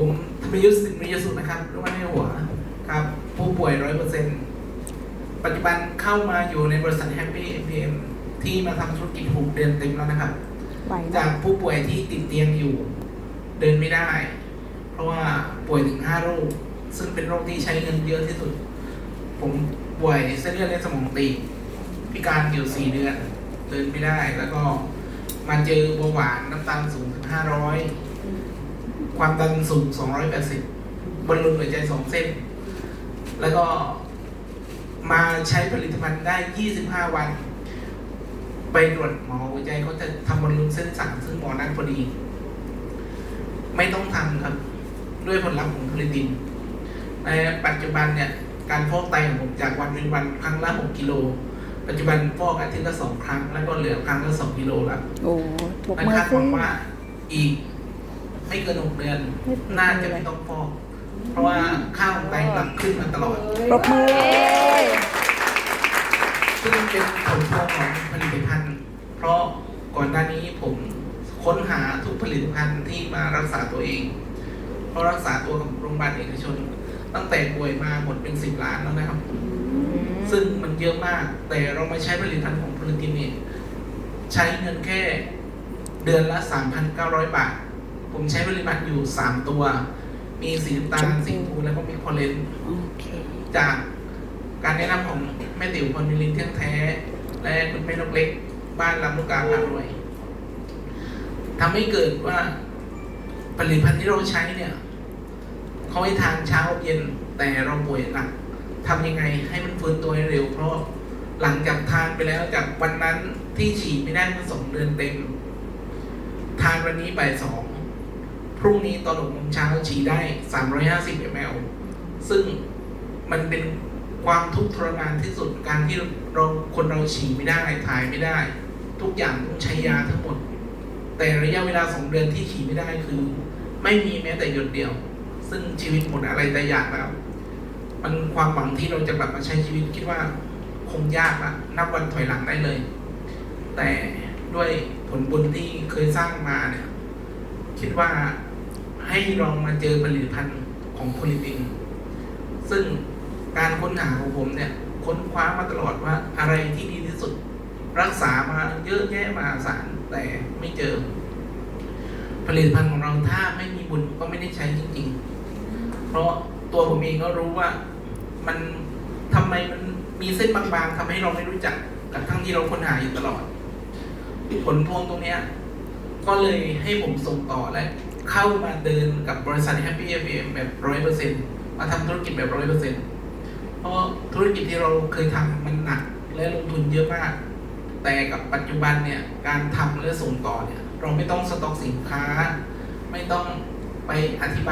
ผมธรรมยุทธสินมิยสุนะครับรู้ว่าในหัวครับผู้ป่วยร้อยเปอร์เซ็นปัจจุบันเข้ามาอยู่ในบริษัท Happy MPM ที่มาทำธุรกิจหกเดือนเต็มแล้วนะครับไหวนะจากผู้ป่วยที่ติดเตียงอยู่ เดินไม่ได้ เพราะว่าป่วยถึงห้าโรค ซึ่งเป็นโรคที่ใช้เงินเยอะที่สุด ผมป่วยเส้นเลือดในสมองตีบพิการอยู่สี่เดือน เดินไม่ได้แล้วก็มาเจอเบาหวานน้ำตาลสูงถึงห้าร้อย ความดันสูงสองร้อยแปดสิบบอลลูนหัวใจสองเส้น แล้วก็มาใช้ผลิตภัณฑ์ได้ยี่สิบห้าวัน ไปตรวจหมอหัวใจเขาจะทำบอลลูนเส้นสามซึ่งหมอนัดพอดี ไม่ต้องทำครับ ด้วยผลลัพธ์ของผลิติน ในปัจจุบันเนี่ย การฟอกไตของผมจากวันเป็นวันครั้งละหกกิโล ปัจจุบันฟอกอาทิตย์ละสองครั้ง แล้วก็เหลือครั้งละสองกิโลแล้วโอ้ถูกนั่นมือคาดหสิวังว่าอีก ไม่เกินหกเดือนไม่ถึงน่าจะไม่ต้องฟอก เพราะว่าค่าของไตปรับขึ้นมาตลอด ปรบมือเลยซึ่งเป็นผลพวงของผลิตภัณฑ์ เพราะก่อนหน้านี้ผมค้นหาทุกผลิตภัณฑ์ที่มารักษาตัวเอง เพราะรักษาตัวกับโรงพยาบาลเอกชน ตั้งแต่ป่วยมาหมดเป็นสิบล้านแล้วนะครับ ซึ่งมันเยอะมาก แต่เรามาใช้ผลิตภัณฑ์ของพลิตินเนี่ยใช้เงินแค่เดือนละ 3,900 บาท ผมใช้ผลิตภัณฑ์อยู่ 3 ตัว มีสีน้ำตาลสีชมพูแล้วก็มีคอเลนโอเคจากการแนะนำของแม่ติ๋วคนมิลินเที่ยงแท้ และคุณแม่นกเล็ก บ้านลำลูกกาพารวยทำให้เกิดว่าผลิตภัณฑ์ที่เราใช้เนี่ยเขาให้ทานเช้าเย็นแต่เราป่วยหนักทำยังไงให้มันฟื้นตัวให้เร็ว เพราะหลังจากทานไปแล้วจากวันนั้นที่ฉีดไม่ได้มาสองเดือนเต็ม ทานวันนี้บ่ายสอง พรุ่งนี้ตอนหกโมงเช้าฉีดได้สามร้อยห้าสิบมลซึ่งมันเป็นความทุกข์ทรมานที่สุดการที่เราคนเราฉี่ไม่ได้ถ่ายไม่ได้ ทุกอย่างต้องใช้ยาทั้งหมด แต่ระยะเวลาสองเดือนที่ฉี่ไม่ได้คือ ไม่มีแม้แต่หยดเดียว ซึ่งชีวิตหมดอะไรแต่อยากแล้ว มันความหวังที่เราจะกลับมาใช้ชีวิตคิดว่าคงยากละนับวันถอยหลังได้เลย แต่ด้วยผลบุญที่เคยสร้างมาเนี่ยคิดว่า ให้ลองมาเจอผลิตภัณฑ์ของโพลิติน ซึ่งการค้นหาของผมเนี่ย ค้นคว้ามาตลอดว่าอะไรที่ดีที่สุด รักษามาเยอะแยะมาศาลแต่ไม่เจอ ผลิตภัณฑ์ของเราถ้าไม่มีบุญก็ไม่ได้ใช้จริง ๆ เพราะตัวผมเองก็รู้ว่ามันทำไมมันมีเส้นบางๆทำให้เราไม่รู้จักกับทั้งที่เราค้นหาอยู่ตลอด ผลพวงตรงเนี้ย ก็เลยให้ผมส่งต่อและเข้ามาเดินกับบริษัท Happy FM แบบร้อยเปอร์เซ็นต์มาทำธุรกิจแบบร้อยเปอร์เซ็นต์เพราะธุรกิจที่เราเคยทำมันหนักและลงทุนเยอะมาก แต่กับปัจจุบันเนี่ยการทำและส่งต่อเนี่ยเราไม่ต้องสต็อกสินค้า ไม่ต้องไปอธิบาย